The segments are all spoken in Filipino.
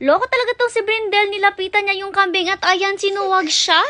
Loko talaga tong si Brindel, nilapitan niya yung kambing at ayan, sinuwag siya.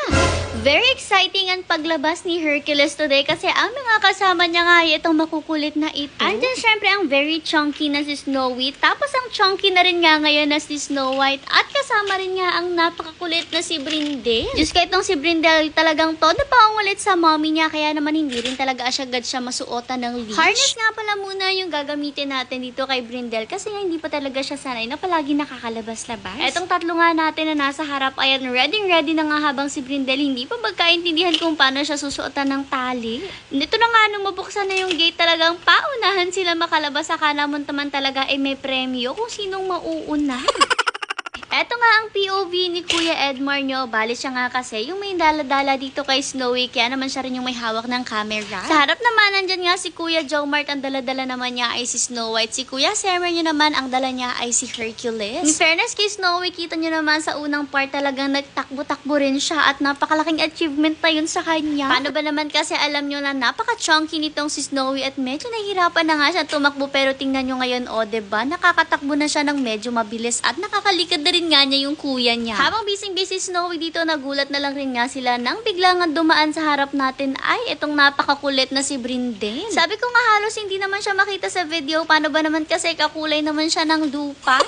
Very exciting ang paglabas ni Hercules today kasi ang mga kasama niya nga ay itong makukulit na ito. Andyan syempre ang very chunky na si Snowy, tapos ang chunky na rin nga ngayon na si Snow White at kasama rin nga ang napakakulit na si Brindel. Diyos ka itong si Brindel talagang todo pa ang ulit sa mommy niya kaya naman hindi rin talaga agad siya masuotan ng leash. Harness nga pala muna yung gagamitin natin dito kay Brindel kasi nga hindi pa talaga siya sanay na palagi nakakalabas-labas. Etong tatlo nga natin na nasa harap ayan ready ready na nga habang si Brindel hindi pa magkaintindihan kung paano siya susuotan ng tali. Dito na nga nung mabuksan na yung gate talagang paunahan sila makalabas akala mo naman talaga ay may premyo kung sinong mauuna. Eto nga ang POV ni Kuya Edmar nyo. Bali siya nga kasi yung may dala-dala dito kay Snowy. Kaya naman siya rin yung may hawak ng camera. Sa harap naman, nandyan nga si Kuya Joe Mart. Ang dala-dala naman niya ay si Snow White. Si Kuya Sarah nyo naman, ang dala niya ay si Hercules. In fairness kay Snowy, kita nyo naman sa unang part talagang nagtakbo-takbo rin siya at napakalaking achievement pa yun sa kanya. Paano ba naman kasi alam nyo na napaka-chunky nitong si Snowy at medyo nahihirapan na nga siya tumakbo pero tingnan nyo ngayon, o, oh, ba Nakakatakbo na siya ng medyo mabilis at nakakalikad na rin nga niya yung kuya niya. Habang busy-busy Snowy dito, nagulat na lang rin nga sila nang bigla nga dumaan sa harap natin ay itong napakakulit na si Brinden. Sabi ko nga halos hindi naman siya makita sa video, paano ba naman kasi kakulay naman siya ng lupa?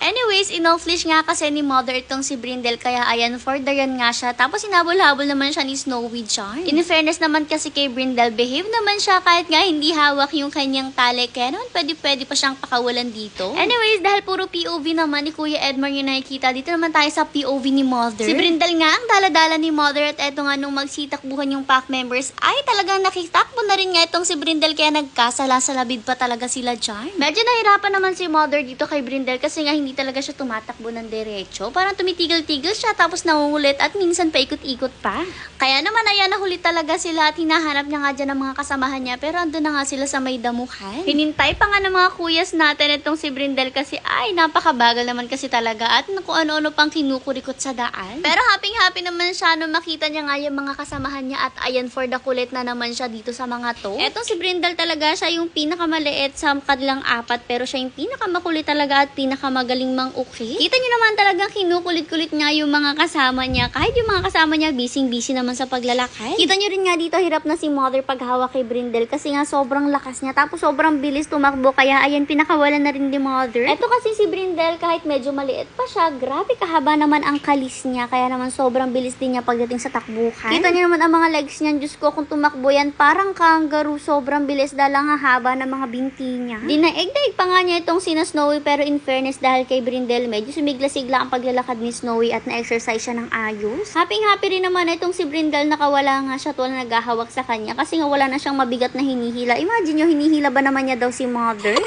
Anyways, inoflish nga kasi ni mother itong si Brindel kaya ayan for Dayan nga siya. Tapos hinabol-habol naman siya ni Snowy Charm. In fairness naman kasi kay Brindel, behave naman siya kahit nga hindi hawak yung kanyang tali. Kaya naman pwede-pwede pa siyang pakawalan dito. Anyways, dahil puro POV naman ni Kuya Edmar yung nakikita, dito naman tayo sa POV ni mother. Si Brindel nga ang daladala ni mother at eto nga nung magsitakbuhan yung pack members ay talagang nakitakbo na rin nga itong si Brindel kaya nagkasala-salabid pa talaga sila dyan. Medyo nahirapan naman si mother dito kay Brindel kasi nga hindi talaga siya tumatakbo ng diretso. Parang tumitigil-tigil siya tapos nangungulit at minsan paikot-ikot pa. Kaya naman ayan nahuli talaga sila at hinahanap niya nga dyan ang mga kasamahan niya pero andun na nga sila sa may damuhan. Hinintay pa nga ng mga kuyas natin itong si Brindel kasi ay napakabagal naman kasi talaga at kung ano-ano pang kinukurikot sa daan. Pero happy-happy naman siya nung makita niya nga yung mga kasamahan niya at ayan for the kulit na naman siya dito sa mga to. Etong si Brindel talaga siya yung pinakamaliit sa kanilang apat pero siya yung pinakamakulit talaga at pinakamagaling mang ukit. Kita niyo naman talagang kinukulit-kulit nga yung mga kasama niya. Kahit yung mga kasama niya busy-busy naman sa paglalakad. Kita niyo rin nga dito hirap na si mother paghawak kay Brindel kasi nga sobrang lakas niya. Tapos sobrang bilis tumakbo kaya ayan pinakawalan na rin ni mother. Eto kasi si Brindel kahit medyo maliit pa siya, grabe kahaba naman ang kalis niya. Kaya naman sobrang bilis din niya pagdating sa takbuhan. Kita niyo naman ang mga legs niyan. Diyos ko kung tumakbo yan parang kangaroo. Sobrang bilis dahil ang haba ng mga binti niya. Dinaig-daig pa nga niya itong sina Snowy pero in fairness dahil kay Brindel, medyo sumigla-sigla ang paglalakad ni Snowy at na-exercise siya ng ayos. Happy-happy rin naman itong si Brindel nakawala nga siya at wala naghahawak sa kanya kasi nga wala na siyang mabigat na hinihila. Imagine nyo, hinihila ba naman niya daw si mother?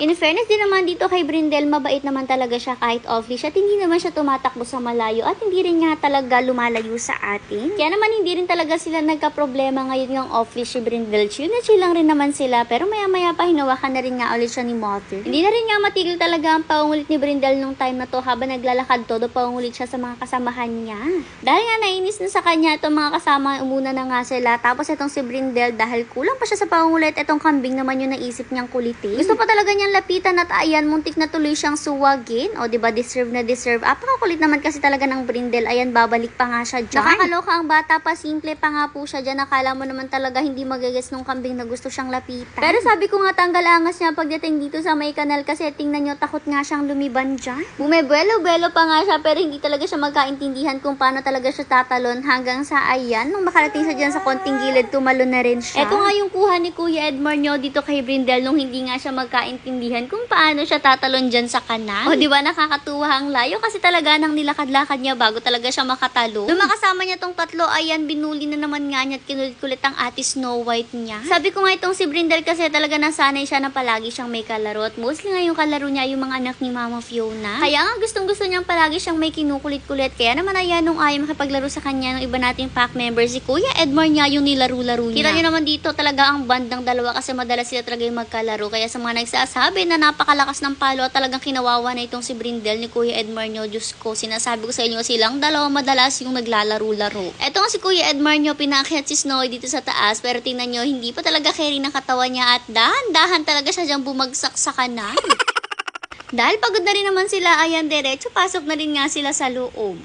In fairness din naman dito kay Brindel, mabait naman talaga siya kahit off-leash at hindi naman siya tumatakbo sa malayo at hindi rin nga talaga lumalayo sa atin. Kaya naman hindi rin talaga sila nagka-problema ngayon yung off-leash si Brindel. Chill na chill lang rin naman sila pero maya-maya pa hinawakan na rin nga ulit siya ni Mother. Hindi na rin nga matigil talaga ang paungulit ni Brindel nung time na to habang naglalakad todo paungulit siya sa mga kasamahan niya. Dahil nga nainis na sa kanya itong mga kasama umuna na nga sila tapos itong si Brindel dahil kulang pa siya sa paungulit itong kambing naman yung naisip niyang kulitin. Gusto pa talaga niyang lapitan at ayan, muntik na tuloy siyang suwagin. O, di ba deserve na deserve. Apakakulit naman kasi talaga ng Brindel. Ayan, babalik pa nga siya dyan. Nakakaloka ang bata pa, simple pa nga po siya dyan. Nakala mo naman talaga hindi magagets nung kambing na gusto siyang lapitan. Pero sabi ko nga, tanggal angas niya pagdating dito sa may kanal kasi tingnan nyo, takot nga siyang lumiban dyan. Bumebuelo-buelo pa nga siya pero hindi talaga siya magkaintindihan kung paano talaga siya tatalon hanggang sa ayan. Nung makarating siya dyan sa konting gilid, tumalon na rin siya. Ito nga yung kuha ni Kuya Edmar nyo dito kay Brindel nung hindi nga siya magkaintindihan kung paano siya tatalon dyan sa kanal. O di ba nakakatuwa ang layo kasi talaga nang nilakad-lakad niya bago talaga siya makatalo. Nung makasama niya tong tatlo, ayan, binuli na naman nga niya at kinulit-kulit ang ate Snow White niya. Sabi ko nga itong si Brindel kasi talaga nasanay siya na palagi siyang may kalaro at mostly nga yung kalaro niya yung mga anak ni Mama Fiona. Kaya nga gustong gusto niyang palagi siyang may kinukulit-kulit. Kaya naman ayan nung ayaw makipaglaro sa kanya ng iba nating pack members, si Kuya Edmar niya yung nilaro-laro niya. Kita niyo naman dito talaga ang band ng dalawa kasi madalas sila talaga yung magkalaro. Kaya sa mga nagsasabi na napakalakas ng palo at talagang kinawawa na itong si Brindel ni Kuya Edmar nyo. Diyos ko, sinasabi ko sa inyo silang dalawa madalas yung naglalaro-laro. Eto nga si Kuya Edmar nyo, pinakyat si Snowy dito sa taas pero tingnan nyo, hindi pa talaga carry ng katawan niya at dahan-dahan talaga siya diyang bumagsak sa kanan. Dahil pagod na rin naman sila, ayan, diretso pasok na rin nga sila sa loob.